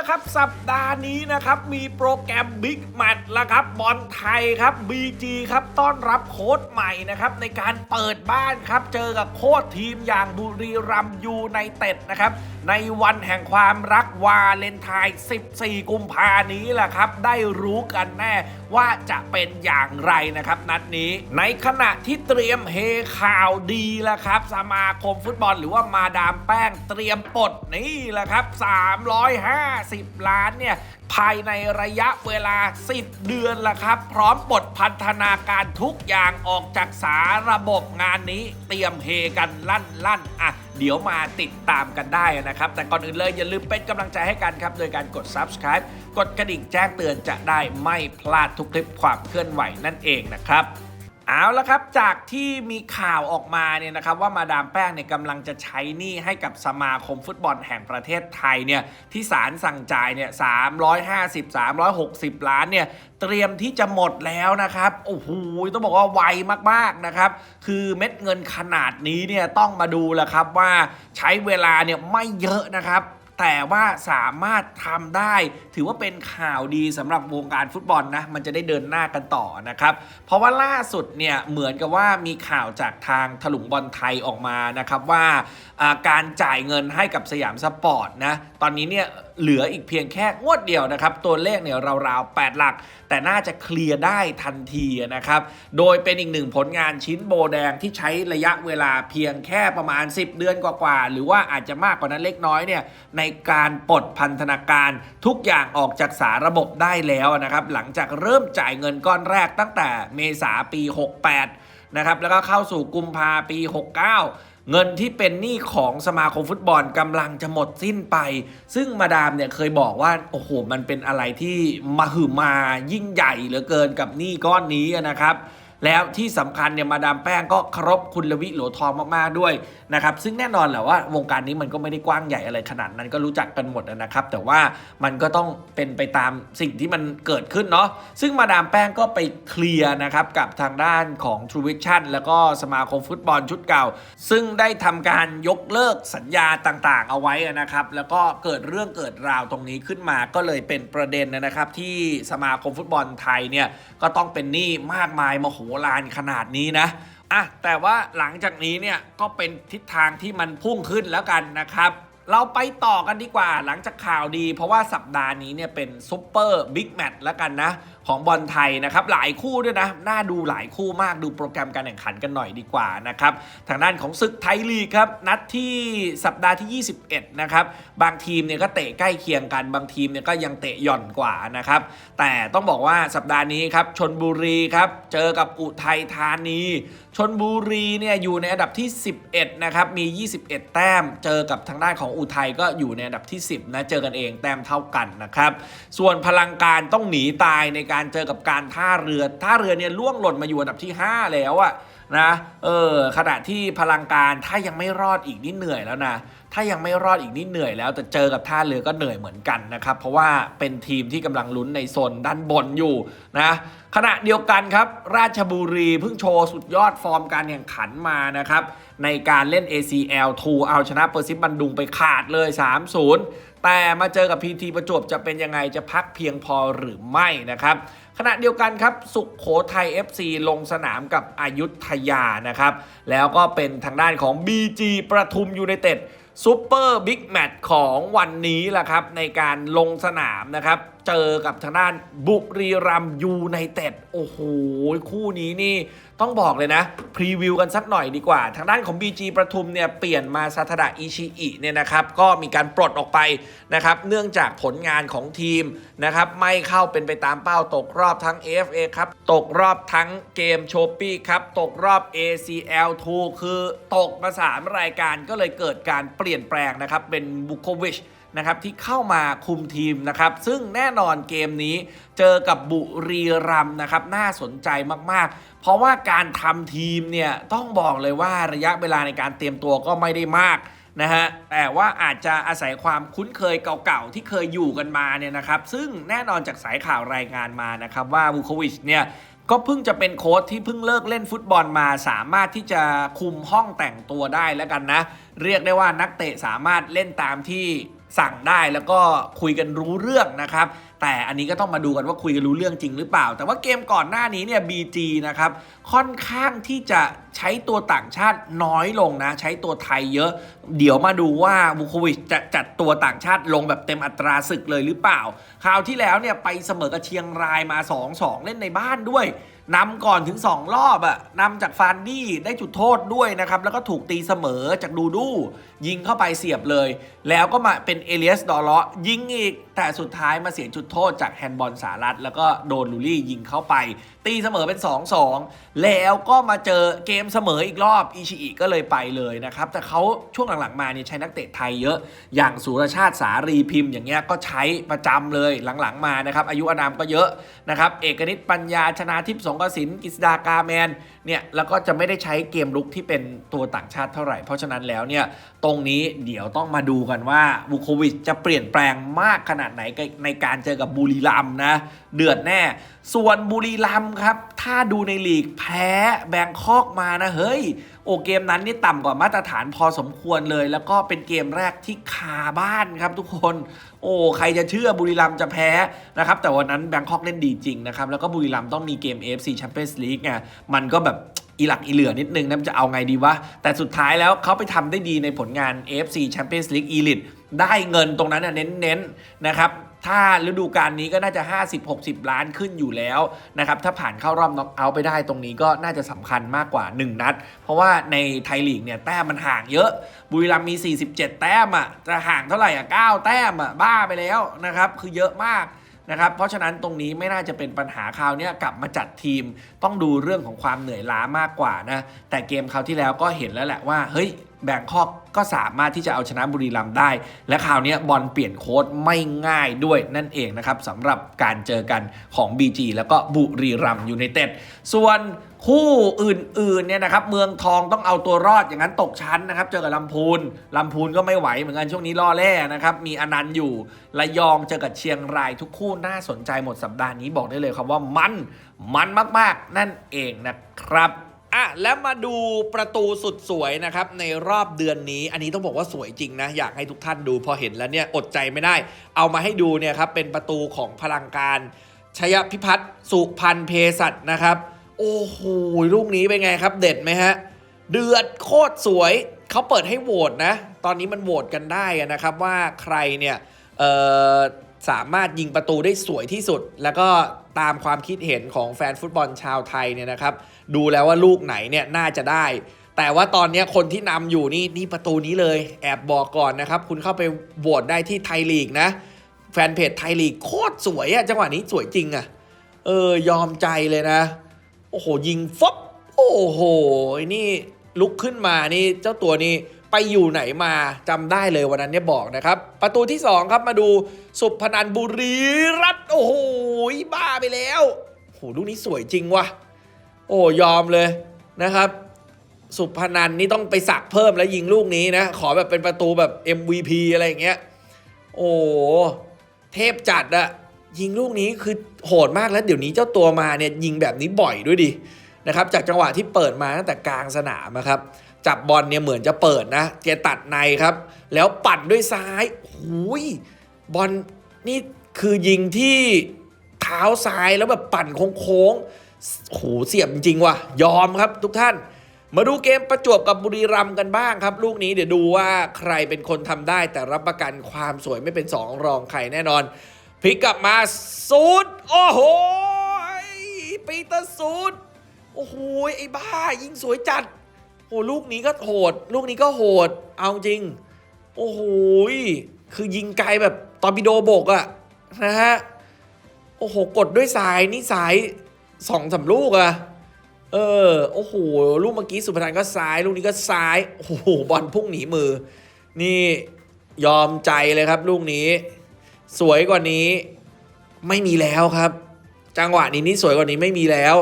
ละครับ สัปดาห์นี้นะครับ มีโปรแกรมบิ๊กแมตช์ละครับบอลไทยครับ BG ครับ ต้อนรับโค้ชใหม่นะครับ ในการเปิดบ้านครับ เจอกับโค้ชทีมอย่างบุรีรัมย์ยูไนเต็ดนะครับในวันแห่งความรักวาเลนไทน์14 กุมภานี้แหละครับ ได้รู้กันแน่ว่าจะเป็นอย่างไรนะครับ นัดนี้ ในขณะที่เตรียมเฮข่าวดีแล้วครับ สมาคมฟุตบอลหรือว่ามาดามแป้งเตรียมปลดนี่แหละครับ 350 ล้านเนี่ยภายในระยะเวลา 10 เดือนละครับ พร้อมปลดพันธนาการทุกอย่างออกจากสาระบบงานนี้ เตรียมเฮกันลั่นลั่นอะ เดี๋ยวมาติดตามกันได้นะครับ แต่ก่อนอื่นเลยอย่าลืมเป็นกำลังใจให้กันครับ โดยการกด subscribe กดกระดิ่งแจ้งเตือนจะได้ไม่พลาดทุกคลิปความเคลื่อนไหวนั่นเองนะครับ เอาละครับจากที่มีข่าวออกมาเนี่ยนะครับว่ามาดามแป้งเนี่ยกำลังจะใช้หนี้ให้กับสมาคมฟุตบอลแห่งประเทศไทยเนี่ยที่ศาลสั่งจ่ายเนี่ย350 360ล้านเนี่ยเตรียมที่จะหมดแล้วนะครับโอ้โหต้องบอกว่าไวมากๆนะครับ คือเม็ดเงินขนาดนี้เนี่ยต้องมาดูแหละครับว่าใช้เวลาเนี่ยไม่เยอะนะครับ แต่ว่าสามารถทำได้ ถือว่าเป็นข่าวดีสำหรับวงการฟุตบอลนะ มันจะได้เดินหน้ากันต่อนะครับ เพราะว่าล่าสุดเนี่ยเหมือนกับว่ามีข่าวจากทางถลุงบอลไทยออกมานะครับว่าการจ่ายเงินให้กับสยามสปอร์ตนะ ตอนนี้เนี่ยเหลืออีกเพียงแค่งวดเดียวนะครับ ตัวเลขเนี่ยราวๆ 8 หลัก แต่น่าจะเคลียร์ได้ทันทีนะครับ โดยเป็นอีกหนึ่งผลงานชิ้นโบแดงที่ใช้ระยะเวลาเพียงแค่ประมาณ 10 เดือนกว่าๆ หรือว่าอาจจะมากกว่านั้นเล็กน้อยเนี่ยในการปลดพันธนาการทุกอย่างออกจากสาระบบได้แล้วนะครับ หลังจากเริ่มจ่ายเงินก้อนแรกตั้งแต่เมษาปี 68 นะครับ แล้วก็เข้าสู่กุมภาปี 69เงินที่เป็นหนี้ของสมาคมฟุตบอลกำลังจะหมดสิ้นไป ซึ่งมาดามเนี่ยเคยบอกว่าโอ้โหมันเป็นอะไรที่มหึมายิ่งใหญ่เหลือเกินกับหนี้ก้อนนี้นะครับ แล้วที่สำคัญเนี่ยมาดามแป้งก็เคารพคุณลวิโหลทองมากๆด้วยนะครับซึ่งแน่นอนแหละว่าวงการนี้มันก็ไม่ได้กว้างใหญ่อะไรขนาดนั้นก็รู้จักกันหมดนะครับ แต่ว่ามันก็ต้องเป็นไปตามสิ่งที่มันเกิดขึ้นเนาะซึ่งมาดามแป้งก็ไปเคลียร์นะครับกับทางด้านของ True Vision แล้วก็สมาคมฟุตบอลชุดเก่า ซึ่งได้ทำการยกเลิกสัญญาต่างๆ เอาไว้นะครับ แล้วก็เกิดเรื่องเกิดราวตรงนี้ขึ้นมาก็เลยเป็นประเด็นนะครับ ที่สมาคมฟุตบอลไทยเนี่ยก็ต้องเป็นหนี้มากมายมโหฬารขนาดนี้นะอะแต่ว่าหลังจากนี้เนี่ยก็เป็นทิศทางที่มันพุ่งขึ้นแล้วกันนะครับเราไปต่อกันดีกว่าหลังจากข่าวดี เพราะว่าสัปดาห์นี้เนี่ยเป็นซุปเปอร์บิ๊กแมตช์แล้วกันนะของบอลไทยนะครับหลายคู่ด้วยนะน่าดูหลายคู่มากดูโปรแกรมการแข่งขันกันหน่อยดีกว่านะครับทางด้านของศึกไทยลีกครับนัดที่สัปดาห์ที่ 21 นะครับบางทีมเนี่ยก็เตะใกล้เคียงกัน บางทีมเนี่ยก็ยังเตะหย่อนกว่านะครับแต่ต้องบอกว่าสัปดาห์นี้ครับชนบุรีครับเจอกับอุทัยธานีชนบุรีเนี่ยอยู่ในอันดับที่ 11 นะครับมี 21 แต้ม เจอกับทางด้านของอุทัยก็อยู่ในอันดับที่ 10 นะเจอกันเองแต้มเท่ากันนะครับส่วนพลังการต้องหนีตายในการเจอกับการท่าเรือ ท่าเรือเนี่ยล่วงหล่นมาอยู่อันดับที่ 5 แล้วอะ นะเออขณะที่พลังการถ้ายังไม่รอดอีกนี่เหนื่อยแล้วนะ ถ้ายังไม่รอดอีกนี่เหนื่อยแล้ว แต่เจอกับท่าเรือก็เหนื่อยเหมือนกันนะครับ เพราะว่าเป็นทีมที่กำลังลุ้นในโซนด้านบนอยู่นะขณะเดียวกันครับ ราชบุรีเพิ่งโชว์สุดยอดฟอร์มการแข่งขันมานะครับในการเล่น ACL 2 เอาชนะเปอร์ซิบันดุงไปขาดเลย 3-0 แต่มาเจอกับ PT ประจวบจะเป็นยังไงจะพักเพียงพอหรือไม่นะครับ ขณะเดียวกันครับ สุขโขทัย FC ลงสนามกับอายุทยานะครับ แล้วก็เป็นทางด้านของ BG ประทุมยูไนเต็ดซูเปอร์บิ๊กแมตช์ของวันนี้แหละครับ ในการลงสนามนะครับเจอกับทางด้านบุรีรัมยูไนเต็ดโอ้โห คู่นี้นี่ต้องบอกเลยนะ พรีวิวกันสักหน่อยดีกว่า ทางด้านของ BG ประทุมเนี่ยเปลี่ยนมาซาทดะอิชิอิเนี่ยนะครับ ก็มีการปลดออกไปนะครับ เนื่องจากผลงานของทีมนะครับ ไม่เข้าเป็นไปตามเป้าตกรอบทั้ง AFA ครับ ตกรอบทั้งเกมโชปี้ครับ ตกรอบ ACL 2คือตกมาสามรายการก็เลยเกิดการเปลี่ยนแปลงนะครับ เป็นบุคโควิช นะครับที่เข้ามาคุมทีมนะครับซึ่งแน่นอนเกมนี้เจอกับบุรีรัมนะครับน่าสนใจมากๆ เพราะว่าการทำทีมเนี่ยต้องบอกเลยว่าระยะเวลาในการเตรียมตัวก็ไม่ได้มากนะฮะแต่ว่าอาจจะอาศัยความคุ้นเคยเก่าๆ ที่เคยอยู่กันมาเนี่ยนะครับซึ่งแน่นอนจากสายข่าวรายงานมานะครับว่าวูควิชเนี่ยก็เพิ่งจะเป็นโค้ชที่เพิ่งเลิกเล่นฟุตบอลมา สามารถที่จะคุมห้องแต่งตัวได้แล้วกันนะ เรียกได้ว่านักเตะสามารถเล่นตามที่ สั่งได้แล้วก็คุยกันรู้เรื่องนะครับ แต่อันนี้ก็ต้องมาดูกันว่าคุยกันรู้เรื่องจริงหรือเปล่า แต่ว่าเกมก่อนหน้านี้เนี่ย BG นะครับค่อนข้างที่จะใช้ตัวต่างชาติน้อยลงนะ ใช้ตัวไทยเยอะ เดี๋ยวมาดูว่าบุโควิชจะจัดตัวต่างชาติลงแบบเต็มอัตราศึกเลยหรือเปล่า คราวที่แล้วเนี่ยไปเสมอกับเชียงรายมา 2-2 เล่นในบ้านด้วยนำก่อนถึง 2 รอบอะนำจากฟานดี้ได้จุดโทษด้วยนะครับ แล้วก็ถูกตีเสมอจากดูดูยิงเข้าไปเสียบเลย แล้วก็มาเป็นเอเลียสดอลเลาะยิงอีก แต่สุดท้ายมาเสียจุดโทษจากแฮนด์บอลสารัฐแล้วก็โดนลูลี่ยิงเข้าไป ตีเสมอเป็น 2-2 แล้วก็มาเจอเกมเสมออีกรอบอิชิอิก็เลยไปเลยนะครับ แต่เขาช่วงหลังๆมาเนี่ยใช้นักเตะไทยเยอะ อย่างสุรชาติสารีพิมพ์อย่างเงี้ยก็ใช้ประจำเลยหลังๆมานะครับ อายุอานามก็เยอะนะครับเอกนิตปัญญาชนาทิพย์สงกสินกฤษดากาแมนเนี่ยแล้วก็จะไม่ได้ใช้เกมลุกที่เป็นตัวต่างชาติเท่าไหร่ เพราะฉะนั้นแล้วเนี่ยตรงนี้เดี๋ยวต้องมาดูกันว่าบุโควิชจะเปลี่ยนแปลงมากขนาดไหนในการเจอกับบุรีรัมนะเดือดแน่ ส่วนบุรีรัมครับ ถ้าดูในลีกแพ้แบงคอกมานะ เฮ้ย โอเกมนั้นนี่ต่ำกว่ามาตรฐานพอสมควรเลย แล้วก็เป็นเกมแรกที่คาบ้านครับทุกคน โอ้ใครจะเชื่อบุรีรัมจะแพ้นะครับ แต่วันนั้นแบงคอกเล่นดีจริงนะครับ แล้วก็บุรีรัมต้องมีเกม AFC Champions League ไงมันก็แบบอีหลักอีเหลือนิดนึงนะจะเอาไงดีวะ แต่สุดท้ายแล้วเขาไปทำได้ดีในผลงาน AFC Champions League Elite ได้เงินตรงนั้นนะเน้นๆนะครับ ถ้าฤดูกาลนี้ก็น่าจะ 50-60 ล้านขึ้นอยู่แล้วนะครับ ถ้าผ่านเข้ารอบน็อกเอาท์ไปได้ตรงนี้ก็น่าจะสำคัญมากกว่า 1 นัด เพราะว่าในไทยลีกเนี่ยแต้มมันห่างเยอะ บุรีรัมย์มี 47 แต้มอะ จะห่างเท่าไหร่อะ 9 แต้มอะ บ้าไปแล้วนะครับ คือเยอะมากนะครับเพราะฉะนั้นตรงนี้ไม่น่าจะเป็นปัญหาคราวนี้กลับมาจัดทีม ต้องดูเรื่องของความเหนื่อยล้ามากกว่านะ แต่เกมคราวที่แล้วก็เห็นแล้วแหละว่าเฮ้ย แบงคอกก็สามารถที่จะเอาชนะบุรีรัมย์ได้ และคราวนี้บอลเปลี่ยนโค้ดไม่ง่ายด้วยนั่นเองนะครับสำหรับการเจอกันของ BG แล้วก็บุรีรัมย์ยูไนเต็ดส่วนคู่อื่นๆเนี่ยนะครับเมืองทองต้องเอาตัวรอดอย่างนั้นตกชั้นนะครับ เจอกับลำพูนลำพูนก็ไม่ไหวเหมือนกันช่วงนี้ล่อแร่นะครับมีอนันต์อยู่ระยองเจอกับเชียงรายทุกคู่น่าสนใจหมดสัปดาห์นี้บอกได้เลยครับว่ามันมันมากๆ นั่นเองนะครับ อะแล้วมาดูประตูสุดสวยนะครับในรอบเดือนนี้ อันนี้ต้องบอกว่าสวยจริงนะ อยากให้ทุกท่านดูพอเห็นแล้วเนี่ยอดใจไม่ได้ เอามาให้ดูเนี่ยครับเป็นประตูของพลังการชยพิพัฒน์สุพันเพศัตนะครับ โอ้โหลูกนี้เป็นไงครับ เด็ดไหมฮะ เดือดโคตรสวยเขาเปิดให้โหวตนะ ตอนนี้มันโหวตกันได้นะครับว่าใครเนี่ยเอ่อ สามารถยิงประตูได้สวยที่สุด แล้วก็ตามความคิดเห็นของแฟนฟุตบอลชาวไทยเนี่ยนะครับ ดูแล้วว่าลูกไหนเนี่ยน่าจะได้ แต่ว่าตอนนี้คนที่นำอยู่นี่นี่ประตูนี้เลย แอบบอกก่อนนะครับ คุณเข้าไปโหวตได้ที่ไทยลีกนะ แฟนเพจไทยลีกโคตรสวยอะจังหวะนี้สวยจริงอะเออยอมใจเลยนะ โอ้โหยิงฟบโอ้โหนี่ลุกขึ้นมานี่เจ้าตัวนี้ ไปอยู่ไหนมาจำได้เลยวันนั้นเนี่ยบอกนะครับ ประตูที่ 2 ครับมาดูสุพนันบุรีรัตโอ้โหบ้าไปแล้วโอ้โหลูกนี้สวยจริงว่ะโอ้ยอมเลยนะครับ สุพนันนี่ต้องไปสักเพิ่มแล้วยิงลูกนี้นะ ขอแบบเป็นประตูแบบ MVP อะไรอย่างเงี้ยโอ้เทพจัดอะยิงลูกนี้คือโหดมากแล้วเดี๋ยวนี้เจ้าตัวมาเนี่ยยิงแบบนี้บ่อยด้วยดินะครับ จากจังหวะที่เปิดมาตั้งแต่กลางสนามนะครับ จับบอลเนี่ยเหมือนจะเปิดนะแกตัดในครับ แล้วปัดด้วยซ้ายหูยบอลนี่คือยิงที่เท้าซ้ายแล้วแบบปั่นโค้งๆโอ้โหเสียบจริงว่ะ ยอมครับทุกท่าน มาดูเกมประจวบกับบุรีรัมย์กันบ้างครับ ลูกนี้เดี๋ยวดูว่าใครเป็นคนทำได้ แต่รับประกันความสวยไม่เป็นสองรองใครแน่นอนพลิกกลับมาสูดโอ้โหปีเตอร์สูดโอ้โหไอ้บ้ายิงสวยจัด โอ้ลูกนี้ก็โหด ลูกนี้ก็โหด เอาจริง โอ้โหคือยิงไกลแบบตอร์ปิโดบกอะนะฮะ โอ้โห กดด้วยสายนี่สายสองสามลูกอะเออ โอ้โห ลูกเมื่อกี้สุพนันก็ซ้าย ลูกนี้ก็ซ้าย โอ้โห บอลพุ่งหนีมือ นี่ยอมใจเลยครับ ลูกนี้ สวยกว่านี้ ไม่มีแล้วครับ จังหวะนี้นี่สวยกว่านี้ไม่มีแล้ว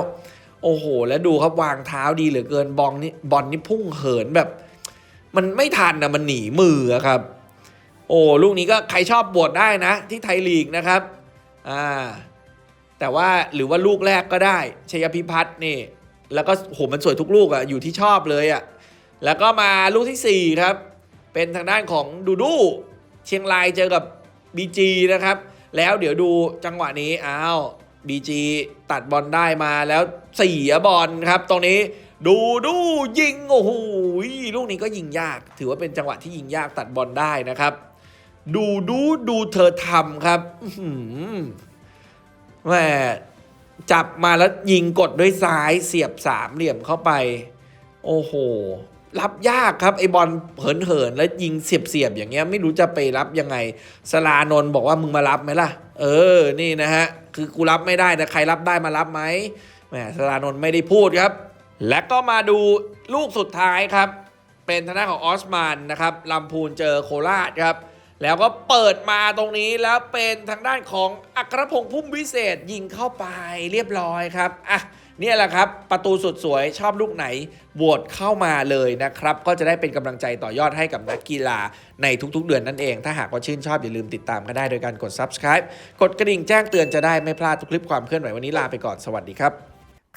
โอ้โห แล้วดูครับวางเท้าดีเหลือเกินบอลนี่บอลนี่พุ่งเหินแบบ มันไม่ทันนะมันหนีมือครับ โอ้ลูกนี้ก็ใครชอบบวชได้นะ ที่ไทยลีกนะครับอ่าแต่ว่าหรือว่าลูกแรกก็ได้ชัยพิพัฒน์นี่ แล้วก็โหมันสวยทุกลูกอะอยู่ที่ชอบเลยอะแล้วก็มาลูกที่ 4 ครับ เป็นทางด้านของดูดูเชียงรายเจอกับ BG นะครับ แล้วเดี๋ยวดูจังหวะนี้อ้าว BG ตัดบอลได้มาแล้วเสียบอลครับ ตรงนี้ดูดูยิงโอ้โหลูกนี้ก็ยิงยาก ถือว่าเป็นจังหวะที่ยิงยากตัดบอลได้นะครับ ดูดูดูเธอทำครับแหมจับมาแล้วยิงกดด้วยซ้ายเสียบสามเหลี่ยมเข้าไป โอ้โห รับยากครับ ไอบอลเหินเหินแล้วยิงเสียบเสียบๆอย่างเงี้ยไม่รู้จะไปรับยังไงสลานนบอกว่ามึงมารับไหมล่ะ เออนี่นะฮะ คือกูรับไม่ได้แต่ใครรับได้มารับไหมแหมสรานนท์ไม่ได้พูดครับ และก็มาดูลูกสุดท้ายครับ เป็นทนานของออสมานนะครับลำพูนเจอโคราชครับ แล้วก็เปิดมาตรงนี้แล้วเป็นทางด้านของอัครพงษ์พุ่มวิเศษยิงเข้าไปเรียบร้อยครับอะ นี่แหละครับ ประตูสุดสวยชอบลูกไหนโหวตเข้ามาเลยนะครับ ก็จะได้เป็นกำลังใจต่อยอดให้กับนักกีฬาในทุกๆ เดือนนั่นเอง ถ้าหากว่าชื่นชอบอย่าลืมติดตามก็ได้โดยการกด subscribe กดกระดิ่งแจ้งเตือนจะได้ไม่พลาดทุกคลิปความเคลื่อนไหววันนี้ลาไปก่อนสวัสดีครับ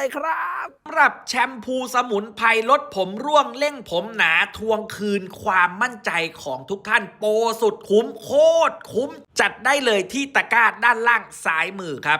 ยครับสำหรับแชมพูสมุนไพรลดผมร่วงเร่งผมหนาทวงคืนความมั่นใจของทุกท่านโปรสุดคุ้มโคตรคุ้มจัดได้เลยที่ตะกร้าด้านล่างซ้ายมือครับ